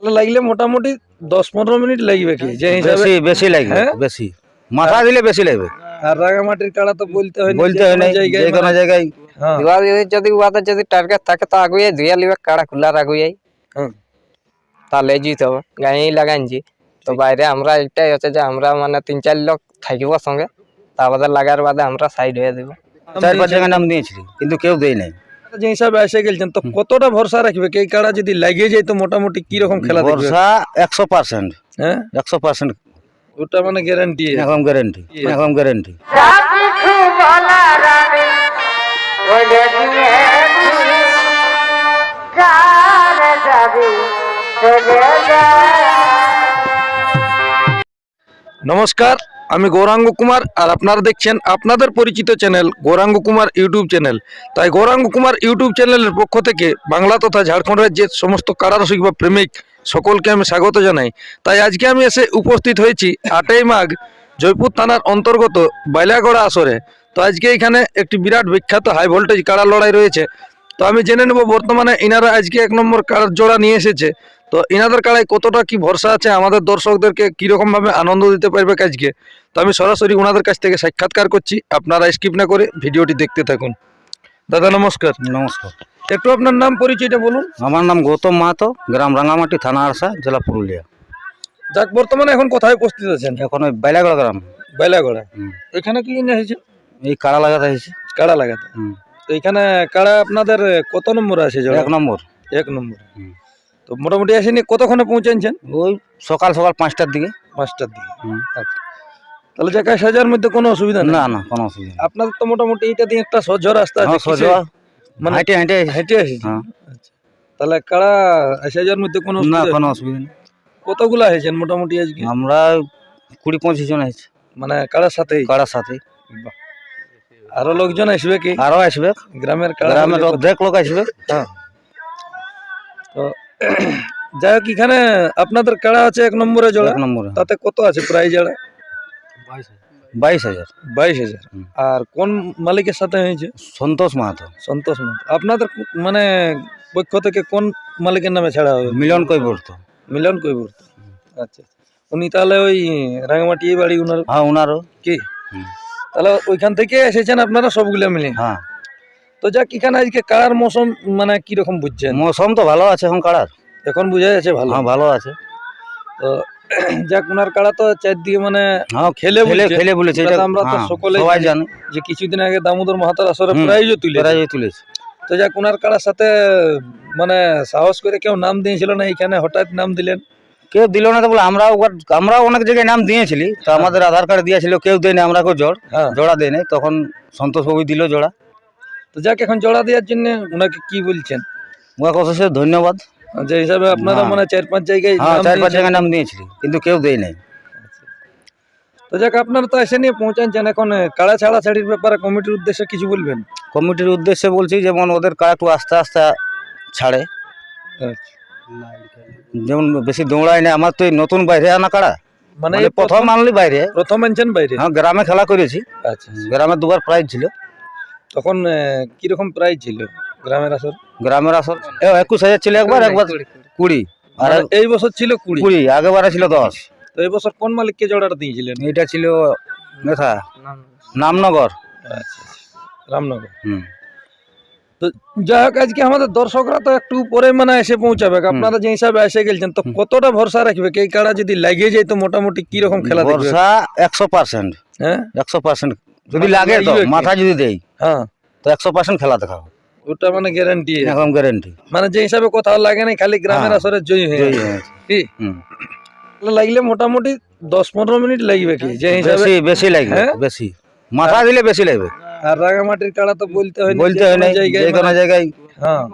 তাহলে লাগলে মোটামুটি দশ পনেরো মিনিট লাগবে কি? যে হিসাবে বেশি বেশি লাগবে হ্যাঁ? বেশি। মাথা দিলে বেশি লাগবে। আর রাঙামাটির কাড়া তো বলতে হয় না, বলতে যে হয় কোনো নাই জায়গায় যে কোনো মানে- জায়গায়। হ্যাঁ, এবার যদি- যদি উহাদের যদি টার্গেট থাকে তো আগুয়ে ধুয়ে লিবে কাড়া খুলার আগুয়ে। হ্যাঁ। তাহলে জিত হবে গাঁয়েই লাগাইছি তো বাইরে আমরা একটাই হচ্ছে যে আমরা মানে তিন চার লোক থাকিব সঙ্গে। তারপরে লাগার বাদে আমরা সাইড হয়ে দেবো। চার পাঁচ জায়গায় নাম দিয়েছিলি কিন্তু কেউ দেয় নাই। যে হিসাবে এসে গেলছেন তো কতটা ভরসা রাখবে? কি এই কাড়া যদি লাগিয়ে যায় তো মোটামুটি কি রকম খেলা দেখবে? বর্ষা একশো পার্সেন্ট। হ্যাঁ? একশো পার্সেন্ট। ওটা মানে গ্যারান্টি এখন গ্যারেন্টি এখন গ্যারেন্টি নমস্কার। আমি গৌরাঙ্গ কুমার আর আপনারা দেখছেন আপনাদের পরিচিত channel Gouranga Kumar YouTube channel. তাই গৌরাঙ্গ কুমার ইউটিউব চ্যানেলের পক্ষ থেকে বাংলা তথা ঝাড়খণ্ড রাজ্যের সমস্ত কারারসিক বা প্রেমিক সকলকে আমি স্বাগত জানাই। তাই আজকে আমি এসে উপস্থিত হয়েছি আটই মাঘ জয়পুর থানার অন্তর্গত বাইলাগড়া আসরে। তো আজকে এখানে একটি বিরাট বিখ্যাত হাই ভোল্টেজ কাড়া লড়াই রয়েছে। তো আমি জেনে নেব বর্তমানে ইনারা আজকে এক নম্বর কাড়ার জোড়া নিয়ে এসেছে। তো ইনাদের কাড়ায় কতটা কি ভরসা আছে? আমাদের দর্শকদেরকে কীরকম ভাবে আনন্দ দিতে পারবে কাজকে? তো আমি সরাসরি ওনাদের কাছ থেকে সাক্ষাৎকার করছি। আপনারা স্কিপ না করে ভিডিওটি দেখতে থাকুন। দাদা নমস্কার। নমস্কার। একটু আপনার নাম পরিচয়টা বলুন। আমার নাম গৌতম মাহাতো গ্রাম রাঙামাটি থানা আরসা জেলা পুরুলিয়া। যাক বর্তমানে এখন কোথায় উপস্থিত আছেন? এখন ওই বাইলাগড় গ্রাম। বেলাগড়া। এখানে কি নিয়ে এসেছেন? এই কাড়া লাগাতে হয়েছে কাড়া লাগাতে। তো এখানে কাড়া আপনাদের কত নম্বর আছে এক নম্বর। এক নম্বর। তো মোটামুটি আসেনি কতক্ষণে পৌঁছাচ্ছেন ওই সকাল সকাল পাঁচটার দিকে। পাঁচটার দিকে। আচ্ছা। তাহলে যাকে সাজার মধ্যে কোনো অসুবিধা না না কোনো অসুবিধা। আপনাদের তো মোটামুটি এইটা দিয়ে একটা সহজ রাস্তা আছে হ্যাঁ, সোজা মানে হাঁটে হাঁটে। হেঁটে। আচ্ছা। তাহলে কাড়া সাজার মধ্যে কোনো না কোনো অসুবিধা নেই। কতগুলা হয়েছেন মোটামুটি আজকে? আমরা কুড়ি পঁচিশ জন আছি মানে কাড়ার সাথে কাড়ার সাথে আরও লোকজন আসবে কি? আরও আসবে। গ্রামের গ্রামের অর্ধেক লোক আসবে। হ্যাঁ। তো যাই হোক এখানে আপনাদের কাড়া আছে এক নম্বরে জোড়া? এক নম্বরে। তাতে কত আছে প্রাইজ জোড়া? বাইশ হাজার। বাইশ হাজার। আর কোন মালিকের সাথে হয়েছে? সন্তোষ মাহাতো। সন্তোষ মাহাতো। আপনাদের মানে পক্ষ থেকে কোন মালিকের নামে ছাড়া হবে? মিলন কই পড়তো মিলন কৈবর্ত। আচ্ছা উনি তাহলে ওই রাঙামাটি বাড়ি উনার? হ্যাঁ ওনারও কি? তাহলে ওইখান থেকে এসেছেন আপনারা সবগুলো মিলে? হ্যাঁ। তো যাক এখানে আজকে কার মৌসুম মানে কি রকম বুঝছেন? মৌসুম তো ভালো আছে এখন কাড়ার এখন বোঝা যাচ্ছে ভালো। হ্যাঁ ভালো আছে। তো যাক উনার কাড়া তো চারদিকে মানে হ্যাঁ খেলে বলে খেলে বলেছে এটা আমরা তো সকলে সকলেই সবাই জানি। যে কিছুদিন আগে দামোদর মাহাতার আসরে প্রাইজও তুলে প্রাইজ তুলেছে। তো যাক উনার কাড়ার সাথে মানে সাহস করে কেউ নাম দিয়েছিল না এখানে হঠাৎ নাম দিলেন। কেউ দিল না তো বলে আমরাও আমরাও অনেক জায়গায় নাম দিয়েছিলি। তো আমাদের আধার কার্ড দিয়েছিল কেউ দেয়নি আমরা কেউ জোড় হ্যাঁ। জোড়া দেয় নাই তখন সন্তোষ বাবু দিল জোড়া। তো যাক এখন জোড়া দেওয়ার জন্য ওনাকে কি বলছেন? ওকে অবশ্যই ধন্যবাদ। যে হিসাবে আপনারা। মানে চার পাঁচ জায়গায় হ্যাঁ নাম চার পাঁচ জায়গায় নাম দিয়েছিলি কিন্তু কেউ দেয় নাই। তো যাক আপনারা তো এসে নিয়ে পৌঁছাচ্ছেন এখন কাড়া ছাড়া ছাড়ির ব্যাপারে কমিটির উদ্দেশ্যে কিছু বলবেন? কমিটির উদ্দেশ্যে বলছি যেমন ওদের কাড়া একটু আস্তে আস্তে ছাড়ে। আচ্ছা। যেমন বেশি দৌড়ায় না আমার তো এই নতুন বাইরে আনা কাড়া। মানে মানে প্রথম আনলি বাইরে। প্রথম আনছেন বাইরে? হ্যাঁ গ্রামে খেলা করেছি। আচ্ছা। গ্রামে দুবার প্রাইজ ছিল। তখন কীরকম প্রাইস ছিল গ্রামের আসর? গ্রামের আসর একুশ হাজার ছিল একবার একবার কুড়ি আর মানে এই বছর ছিল কুড়ি। কুড়ি আগেবারে ছিল দশ। তো এই বছর কোন মালিককে জোড়াটা দিয়েছিলেন? এটা ছিল মেথা নামনগর। আচ্ছা আচ্ছা। রামনগর। হুম। তো যাই হোক আজকে আমাদের দর্শকরা তো একটু পরে মানে এসে পৌঁছাবে। আপনারা যে হিসাবে এসে গেছেন তো কতটা ভরসা রাখবে? এই কাড়া যদি লাগিয়ে যায় তো মোটামুটি কি রকম খেলা দেখবে? বর্ষা একশো পার্সেন্ট। হ্যাঁ? একশো পার্সেন্ট। যদি লাগে তো মাথা যদি দেই হ্যাঁ তো একশো পার্সেন্ট খেলা দেখাবো ওটা মানে গ্যারান্টি এখন গ্যারেন্টি মানে যে হিসাবে কোথাও লাগে না খালি গ্রামের হ্যাঁ। আসরে জয়ী হয়ে গেছে। কি হুম তাহলে লাগলে মোটামুটি দশ পনেরো মিনিট লাগবে কি যে হিসাবে বেশি বেশি লাগবে হ্যাঁ? বেশি মাথা দিলে বেশি লাগবে আর রাঙামাটির কাড়া তো বলতে হয় না, বলতে যে হয় কোনো নাই জায়গায় যে কোনো মানে- জায়গায় হ্যাঁ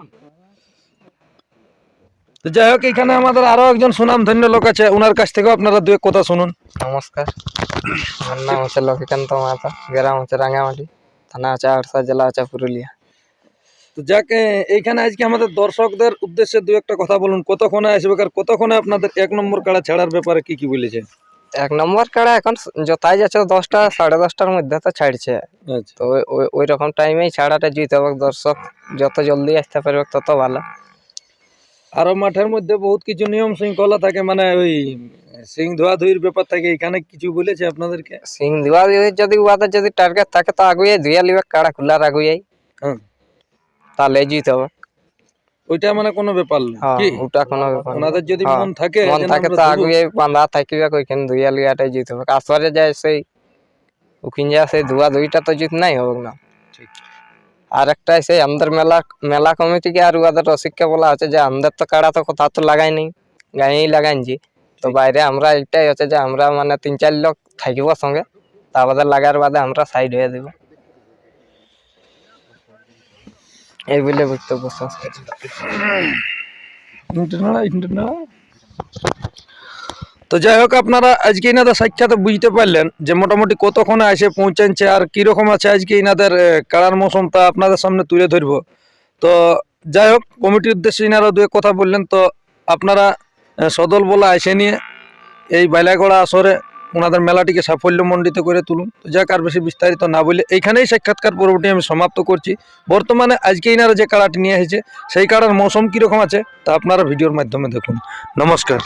তো যাই হোক এখানে আমাদের আরও একজন সুনাম ধন্য লোক আছে ওনার কাছ থেকেও আপনারা দু এক কথা শুনুন। নমস্কার। আমার নাম হচ্ছে লক্ষ্মীকান্ত মাহাতো গ্রাম হচ্ছে রাঙামাটি থানা আছে আরসা জেলা আছে পুরুলিয়া। তো যাক এইখানে আজকে আমাদের দর্শকদের উদ্দেশ্যে দু একটা কথা বলুন। কতক্ষণে আসবে? আর কতক্ষণে আপনাদের এক নম্বর কাড়া ছাড়ার ব্যাপারে কি কি বলেছে এক নম্বর কাড়া এখন যতাই যাচ্ছে দশটা সাড়ে দশটার মধ্যে তো ছাড়ছে। আচ্ছা। তো ওই রকম টাইমেই ছাড়াটা জিতে হবে দর্শক যত জলদি আসতে পারবে তত ভালো। আরও মাঠের মধ্যে বহুত কিছু নিয়ম শৃঙ্খলা থাকে মানে ওই সিং ধোয়া ধুইর ব্যাপার থাকে এখানে কিছু বলেছে আপনাদেরকে? সিং ধোয়া দিয়ে যদি উহাদের যদি টার্গেট থাকে তো আগুয়ে ধুয়ে লিবে কাড়া খোলা রাখুয়ে হ্যাঁ। তাহলে জিত হবে ওইটা মানে কোনো ব্যাপার না হ্যাঁ কি? ওটা কোনো ব্যাপার না। ওনাদের যদি হ্যাঁ, মন থাকে মন থাকে তো আগুয়ে বাঁধা থাকিবে ওইখানে ধুয়ে লিয়াটাই জিত হবে। আসরে যায় সেই ওখানে যায় সেই ধোয়া ধুইটা তো জিত নাই হবে না। ঠিক। আর একটা সেই আমাদের মেলা মেলা কমিটিকে আর উহাদের রসিককে বলা আছে যে আমাদের তো কাড়া তো কোথাও তো লাগাই নাই, গাঁয়েই লাগাইছি তো বাইরে আমরা এইটাই হচ্ছে যে আমরা মানে তিন চার লোক থাকিব সঙ্গে, তা বাদে লাগার বাদে আমরা সাইড হয়ে দিব এই বলে বক্তব্য শেষ। তো যাই হোক আপনারা আজকে এনাদের সাক্ষাতে বুঝতে পারলেন যে মোটামুটি কতক্ষণে এসে পৌঁছাচ্ছে আর কীরকম আছে আজকে এনাদের কাড়ার মৌসুম তা আপনাদের সামনে তুলে ধরব। তো যাই হোক কমিটির উদ্দেশ্যে ইনারা দু কথা বললেন। তো আপনারা সদল বলা এসে নিয়ে এই বাইলাগড়া আসরে ওনাদের মেলাটিকে সাফল্যমণ্ডিত করে তুলুন। তো যাক, আর বেশি বিস্তারিত না বলে এইখানেই সাক্ষাৎকার পর্বটি আমি সমাপ্ত করছি। বর্তমানে আজকে ইনারা যে কাড়াটি নিয়ে এসেছে, সেই কাড়ার মৌসুম কীরকম আছে, তা আপনারা ভিডিওর মাধ্যমে দেখুন। নমস্কার।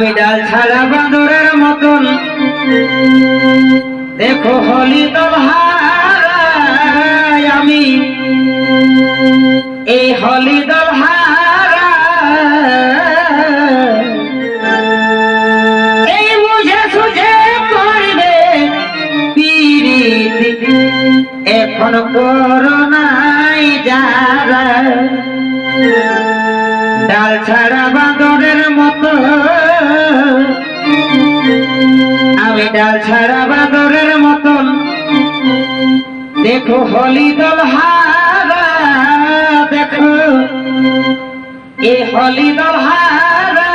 আমি ডাল ছাড়া বাঁদরের মতন। দেখো হলি দলহারায় আমি। এই হলি দলহারা এই বুঝে সুঝে পিরিতি এখন করোনাই যারা, ডাল ছাড়া বাঁদরের মতো ডাল ছাড়া বাদরের মতন। দেখো হলি দল হারা দেখো। এ হলি দল হারা